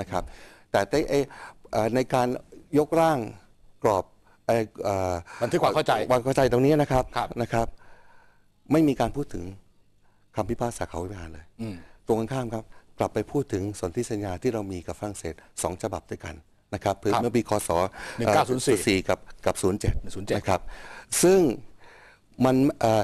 นะครับ แต่ได้เอ่อเอ่อในการยกร่างกรอบเอ่อเอ่อบันทึกความเข้าใจ ความเข้าใจตรงนี้นะครับครับนะครับ ไม่มีการพูดถึงคำพิพากษาเขาวิพากษาเลยตรงกันข้ามครับ กลับไปพูดถึงสนธิสัญญาที่เรามีกับฝรั่งเศสสองฉบับด้วยกันนะครับเพื่อครับเมื่อปีคศ1904 4กับกับ 07 07 นะครับ ซึ่งมันเอ่อ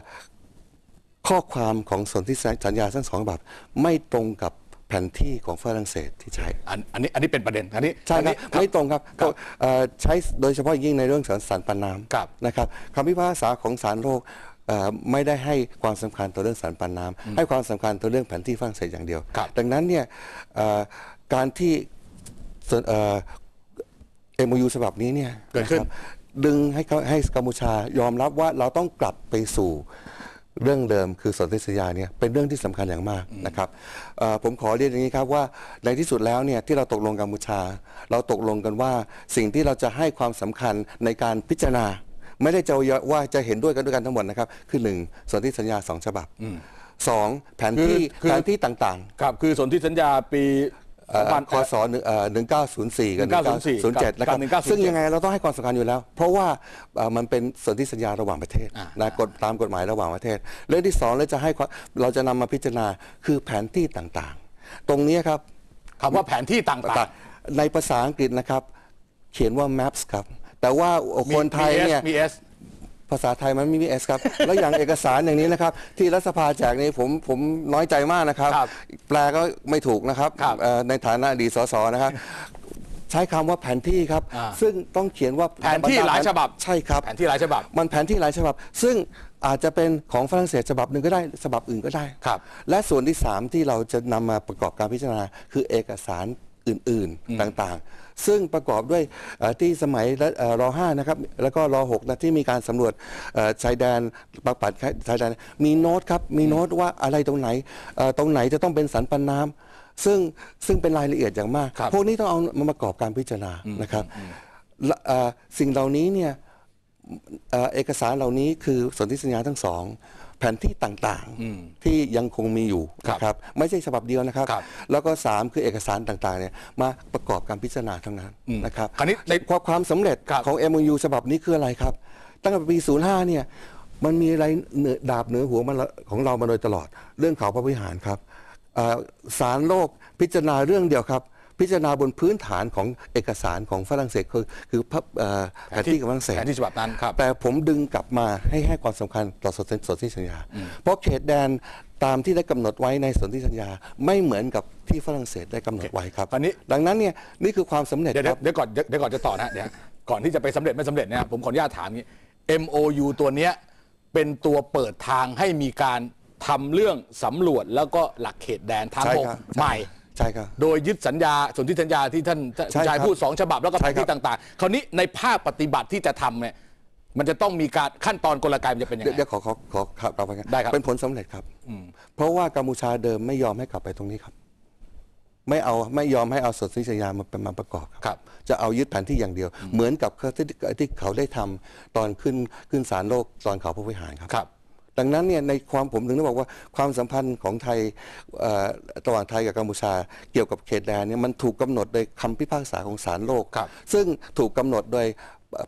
ข้อความของสนธิสัญญาทั้งสองฉบับ ไม่ตรงกับแผนที่ของฝรั่งเศสที่ใช้อันอันนี้อันนี้เป็นประเด็นอันนี้ใช่อันครันี้บไม่ตรงครับก็เอ่อใช้โดยเฉพาะยิ่งในเรื่องสารปันน้ำครับนะครับคำพิพากษาของศาลโลกเอ่อไม่ได้ให้ความสำคัญต่อเรื่องสารปันน้ำให้ความสำคัญต่อเรื่องแผนที่ฝรั่งเศสอย่างเดียว ครับ ดังนั้นเนี่ยเอ่อการที่ส่วนเอ่อ MOU ฉบับนี้เนี่ยเกิดขึ้นะครับดึงให้เขาให้กัมพูชายอมรับว่าเราต้องกลับไปสู่ เรื่องเดิมคือสนธิสัญญาเนี่ยเป็นเรื่องที่สำคัญอย่างมากนะครับเอ่อผมขอเรียนอย่างนี้ครับว่าในที่สุดแล้วเนี่ยที่เราตกลงกัมพูชา เราตกลงกันว่าสิ่งที่เราจะให้ความสำคัญในการพิจารณา ไม่ได้จะว่าจะเห็นด้วยกันด้วยกันทั้งหมดนะครับ คือหนึ่งสนธิสัญญาสองฉบับสองแผนที่คือคือแผนที่ต่างๆครับคือสนธิสัญญาปี เอ่อ2000คศหนึ่งเอ่อ1904 กับ 1904 1907นะครับกับ1907ซึ่งยังไงเราต้องให้ความสำคัญอยู่แล้ว เพราะว่าเอ่อมันเป็นสนธิสัญญาระหว่างประเทศอ่านะกฎตามกฎหมายระหว่างประเทศ เรื่องที่สองเราจะให้ความเราจะนำมาพิจารณาคือแผนที่ต่างๆ ตรงนี้ครับคำว่าแผนที่ต่างในภาษาอังกฤษนะครับ เขียนว่า maps ครับ แต่ว่าๆคนไทยเนี่ยมี S ภาษาไทยมันไม่มี S ครับ แล้วอย่างเอกสารอย่างนี้นะครับ ที่รัฐสภาแจกนี่ผมผมน้อยใจมากนะครับครับ แปลก็ไม่ถูกนะครับครับเอ่อในฐานะอดีตสสนะครับใช้คำว่าแผนที่ครับอ่าซึ่งต้องเขียนว่าแผนที่หลายฉบับใช่ครับแผนที่หลายฉบับ มันแผนที่หลายฉบับ ซึ่งอาจจะเป็นของฝรั่งเศสฉบับหนึ่งก็ได้ฉบับอื่นก็ได้ครับและส่วนที่ 3 ที่เราจะนำมาประกอบการพิจารณาคือเอกสาร อื่นๆต่างๆ ซึ่งประกอบด้วยเอ่อที่สมัยรัฐเอ่อรห้านะครับแล้วก็รหกนะที่มีการสำรวจเอ่อชายแดนปักปัดชายแดนมีโน้ตครับมีโน้ตว่าอะไรตรงไหนเอ่อตรงไหนจะต้องเป็นสันปันน้ำซึ่งซึ่งเป็นรายละเอียดอย่างมากครับพวกนี้ต้องเอามาประกอบการพิจารณานะครับและเอ่อสิ่งเหล่านี้เนี่ยเอ่อเอกสารเหล่านี้คือสนธิสัญญาทั้งสอง แผนที่ต่างๆที่ยังคงมีอยู่ครับนะครับไม่ใช่ฉบับเดียวนะครับครับแล้วก็สามคือเอกสารต่างๆเนี่ยมาประกอบการพิจารณาทั้งนั้นนะครับคราวนี้ในความความสำเร็จครับของ MOU ฉบับนี้คืออะไรครับ ตั้งแต่ปี 05 เนี่ยมันมีอะไรเหนือดาบเหนือหัวมันของเรามาโดยตลอด เรื่องเขาพระวิหารครับเอ่อศาลโลกพิจารณาเรื่องเดียวครับ พิจารณาบนพื้นฐานของเอกสารของฝรั่งเศสคือคือพระเอ่อแผนที่ของฝรั่งเศสแผนที่ฉบับนั้นครับ แต่ผมดึงกลับมาให้ให้ความสำคัญต่อสนธิสนธิสัญญา เพราะเขตแดนตามที่ได้กำหนดไว้ในสนธิสัญญาไม่เหมือนกับที่ฝรั่งเศสได้กำหนดไว้ครับตอนนี้ ดังนั้นเนี่ยนี่คือความสำเร็จเดี๋ยวครับเดี๋ยวก่อนเดี๋ยวเดี๋ยวก่อนจะต่อนะเดี๋ยวก่อนที่จะไปสำเร็จไม่สำเร็จเนี่ยผมขออนุญาตถามนี้ MOU ตัวเนี้ยเป็นตัวเปิดทางให้มีการทำเรื่องสำรวจแล้วก็หลักเขตแดนทางใช่บกครับใหม่ใช่ครับ โดยยึดสัญญาสนธิสัญญาที่ท่านใช่ชายครับพูดสองฉบับแล้วก็แผใช่นครับที่ต่างๆ คราวนี้ในภาคปฏิบัติที่จะทำเนี่ยมันจะต้องมีการขั้นตอนกลไกมันจะเป็นยังเดี๋ยวไง เดี๋ยวขอขอขอขอกลับไปกันได้ครับ เป็นผลสำเร็จครับเพราะว่ากัมพูชาเดิมไม่ยอมให้กลับไปตรงนี้ครับ ไม่เอาไม่ยอมให้เอาสนธิสัญญามาเป็นมาประกอบครับจะเอายึดแผนที่อย่างเดียว เหมือนกับที่ที่เขาได้ทำตอนขึ้นขึ้นศาลโลกตอนเขาพระวิหารครับ ครับ ดังนั้นเนี่ยในความผมถึงได้บอกว่าความสัมพันธ์ของไทยเอ่อระหว่างไทยกับกัมพูชา เกี่ยวกับเขตแดนเนี่ยมันถูกกำหนดโดยคำพิพากษาของศาลโลกครับซึ่งถูกกำหนดโดย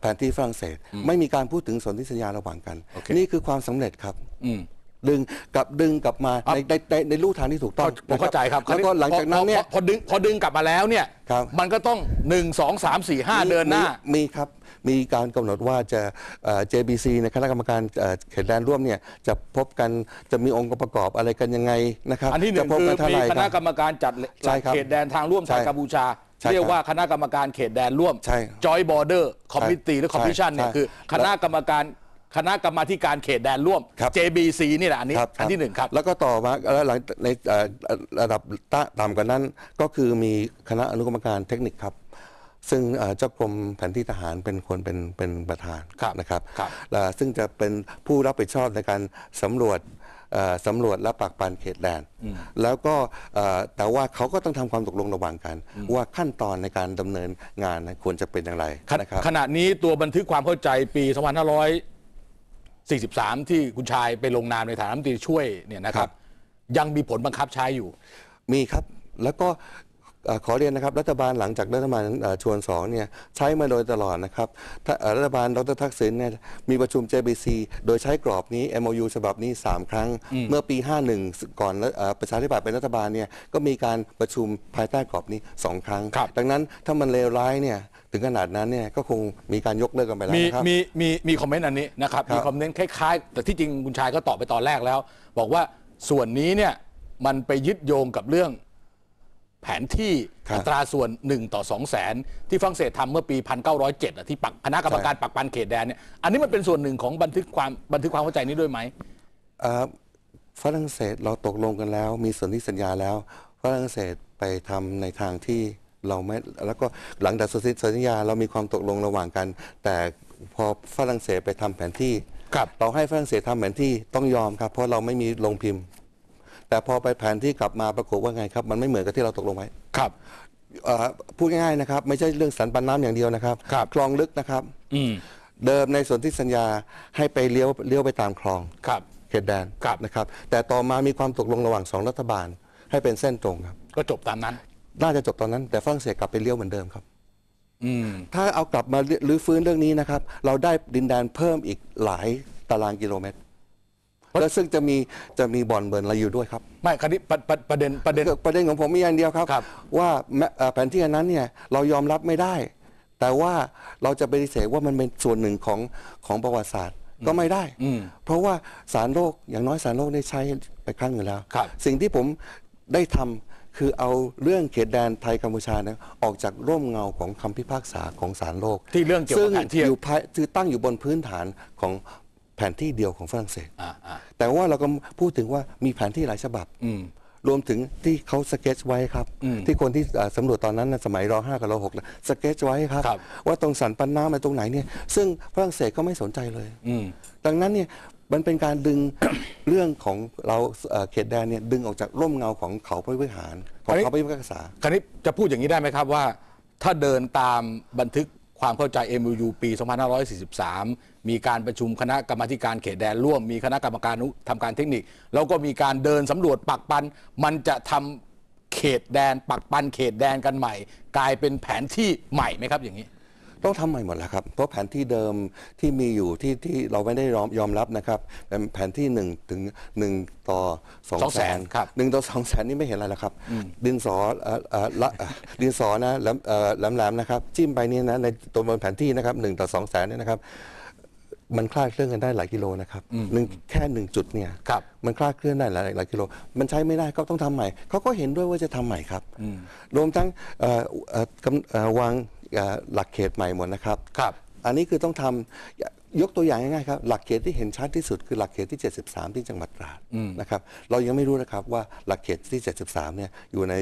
แผนที่ฝรั่งเศส ไม่มีการพูดถึงสนธิสัญญาระหว่างกันโอเคนี่คือความสำเร็จครับอืมดึงกลับดึงกลับมาในในในในรูทางที่ถูกต้องผมเข้าใจครับแล้วก็หลังจากนั้นเนี่ยพอพอพอดึงพอดึงกลับมาแล้วเนี่ยครับมันก็ต้อง1 2 3 4 5เดินหน้ามีครับ มีการกำหนดว่าจะเอ่อ JBC ในคณะกรรมการเอ่อเขตแดนร่วมเนี่ยจะพบกันจะมีองค์ประกอบอะไรกันยังไงนะครับอันที่หนึ่จะงพบคือกันเท่ามีไหร่คคณะรับ กรรมการจัดใช่ครับเขตแดนทางร่วมไทยใช่กัมพูชา ใช่ครับเรียกว่าคณะกรรมการเขตแดนร่วม ใช่ Joint Border Committee หรือใช่ Commission เนี่ยใช่คือคณะกรรมการคณะกรรมาธิการเขตแดนร่วม ครับ JBC นี่แหละอันนี้ครับอันที่หนึ่งครับ แล้วก็ต่อมาแล้วหลังในเอ่อระดับต่ำกว่านั้นก็คือมีคณะอนุกรรมการเทคนิคครับ ซึ่งเอ่อเจ้ากรมแผนที่ทหารเป็นคนเป็นเป็นประธานครับนะครับครับและซึ่งจะเป็นผู้รับผิดชอบในการสำรวจเอ่อสำรวจและปักปันเขตแดน แล้วก็เอ่อแต่ว่าเขาก็ต้องทำความตกลงระหว่างกัน ว่าขั้นตอนในการดำเนินงานนะควรจะเป็นอย่างไรขณะนะครับขณะนี้ตัวบันทึกความเข้าใจปี2543 ที่คุณชายไปลงนามในฐานะรัฐมนตรีช่วยเนี่ยนะคครัรับบยังมีผลบังคับใช้อยู่ มีครับแล้วก็เอ่อ ขอเรียนนะครับรัฐบาลหลังจากรัฐบาลเอ่อชวนสองเนี่ยใช้มาโดยตลอดนะครับถ้าเอ่อรัฐบาลดรทักษิณเนี่ยมีประชุม JBC โดยใช้กรอบนี้ MOU ฉบับนี้ 3 ครั้ง เมื่อปี 51 ก่อนเอ่อประชาธิปัตย์เป็นรัฐบาลเนี่ยก็มีการประชุมภายใต้กรอบนี้ 2 ครั้งครับดังนั้นถ้ามันเลวร้ายเนี่ยถึงขนาดนั้นเนี่ยก็คงมีการยกเลิกกันไปแล้วมีนะครับมีมีมีคอมเมนต์อันนี้นะครับครับมีคอมเมนต์คล้ายๆ แต่ที่จริงคุณชายก็ตอบไปตอนแรกแล้ว บอกว่าส่วนนี้เนี่ยมันไปยึดโยงกับเรื่อง แผนที่ครับอัตราส่วน 1 ต่อ 2 0 0แสนที่ฝรั่งเศสทำเมื่อปี 1907อะที่ปักคณะกรรมการปักปันเขตแดนเนี่ยอันนี้มันเป็นส่วนหนึ่งของบันทึกความบันทึกความเข้าใจนี้ด้วยไหมเอ่อฝรั่งเศสเราตกลงกันแล้ว มีสนธิสัญญาแล้วฝรั่งเศสไปทำในทางที่เราไม่แล้วก็หลังจากสนธิสัญญาเรามีความตกลงระหว่างกัน แต่พอฝรั่งเศสไปทำแผนที่ครับเราให้ฝรั่งเศสทำแผนที่ต้องยอมครับ เพราะเราไม่มีลงพิมพ์ แต่พอไปแผนที่กลับมาปรากฏว่าไงครับ มันไม่เหมือนกับที่เราตกลงไว้ครับเอ่อพูดง่ายๆนะครับ ไม่ใช่เรื่องสันปันน้ำอย่างเดียวนะครับครับคลองลึกนะครับ อืมเดิมในสนธิสัญญาให้ไปเลี้ยวเลี้ยวไปตามคลอง ครับ เขตแดนครับ นะครับ แต่ต่อมามีความตกลงระหว่างสองรัฐบาล ให้เป็นเส้นตรงครับ ก็จบตามนั้น น่าจะจบตอนนั้น แต่ฝรั่งเศสกลับไปเลี้ยวเหมือนเดิมครับ อืม ถ้าเอากลับมารื้อฟื้นเรื่องนี้นะครับ เราได้ดินแดนเพิ่มอีกหลายตารางกิโลเมตร แล้วซึ่งจะมีจะมีบ่อนเบิร์นอะไรอยู่ด้วยครับ ไม่คราวนี้ประประประเด็นประเด็น ประเด็นของผมมีอย่างเดียวครับ ครับ ว่าแม้เอ่อแผนที่อันนั้นเนี่ยเรายอมรับไม่ได้ แต่ว่าเราจะปฏิเสธว่ามันเป็นส่วนหนึ่งของของประวัติศาสตร์ก็ไม่ได้อืมเพราะว่าสารโลกอย่างน้อยสารโลกได้ใช้ไปครั้งหนึ่งแล้ว ครับ สิ่งที่ผมได้ทำคือเอาเรื่องเขตแดนไทยกัมพูชานะออกจากร่มเงาของคำพิพากษาของศาลโลกที่เรื่องเกี่ยวกับซึ่งแผนที่ อยู่ภายคือตั้งอยู่บนพื้นฐานของ แผนที่เดียวของฝรั่งเศสอ่าอ่าแต่ว่าเราก็พูดถึงว่ามีแผนที่หลายฉบับอืมรวมถึงที่เขาสเก็ตไว้ครับอืมที่คนที่เอ่อสำรวจตอนนั้นนะสมัยรห้ากับรหกนะสเก็ตไว้ครับครับ ว่าตรงสันปันน้ำอะไรตรงไหนเนี่ยซึ่งฝรั่งเศสก็ไม่สนใจเลยอืมดังนั้นเนี่ยมันเป็นการดึงเรื่องของเราเอ่อเขตแดนเนี่ยดึงออกจากร่มเงาของเขาพระวิหารของอันนี้เขาพระวิภาษาคราวนี้จะพูดอย่างนี้ได้ไหมครับว่า ถ้าเดินตามบันทึก ความเข้าใจ MOU ปี 2543 มีการประชุมคณะกรรมาการเขตแดนร่วม มีคณะกรรมการทำการเทคนิค แล้วก็มีการเดินสำรวจปักปัน มันจะทำเขตแดนปักปันเขตแดนกันใหม่ กลายเป็นแผนที่ใหม่ไหมครับอย่างนี้ ต้องทำใหม่หมดแล้วครับ เพราะแผนที่เดิมที่มีอยู่ที่ที่เราไม่ได้ยอมยอมรับนะครับเป็นแผนที่1ถึง1ต่อ2แสน200,000ครับ หนึ่งต่อ2แสนนี่ไม่เห็นอะไรแล้วครับ ดินสอเอ่อเอ่อละเอ่อดินสอนะแหลมเอ่อแหลมๆนะครับ จิ้มไปนี่นะในตัวบนแผนที่นะครับ1ต่อ2แสนเนี่ยนะครับ มันคลาดเคลื่อนกันได้หลายกิโลนะครับหนึ่งแค่หนึ่งจุดเนี่ยครับ มันคลาดเคลื่อนได้หลายหลายกิโล มันใช้ไม่ได้ก็ต้องทำใหม่เขาก็เห็นด้วยว่าจะทำใหม่ครับรวมทั้งเอ่อเอ่อกำเอ่อวางเอ่อ หลักเขตใหม่หมดนะครับครับ อันนี้คือต้องทำยกตัวอย่างง่ายๆครับหลักเขตที่เห็นชัดที่สุดคือหลักเขตที่ 73 ที่จังหวัดตราดนะครับเรายังไม่รู้นะครับว่าหลักเขตที่ 73 เนี่ยอยู่ใน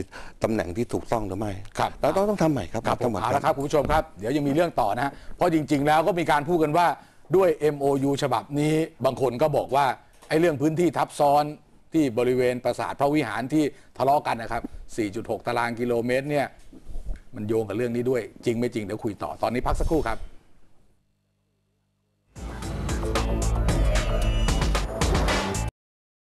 ตำแหน่งที่ถูกต้องหรือไม่ครับเราต้องต้องทำใหม่ครับครับผทั้มงหมดเอาครัละครับคุณผู้ชมครับ เดี๋ยวยังมีเรื่องต่อนะฮะเพราะจริง ๆ แล้วก็มีการพูดกันว่าด้วย MOU ฉบับนี้บางคนก็บอกว่าไอ้เรื่องพื้นที่ทับซ้อนที่บริเวณปราสาทพระวิหารที่ทะเลาะกันนะครับ 4.6 ตารางกิโลเมตรเนี่ย มันโยงกับเรื่องนี้ด้วย จริงไม่จริงเดี๋ยวคุยต่อตอนนี้พักสักครู่ครับ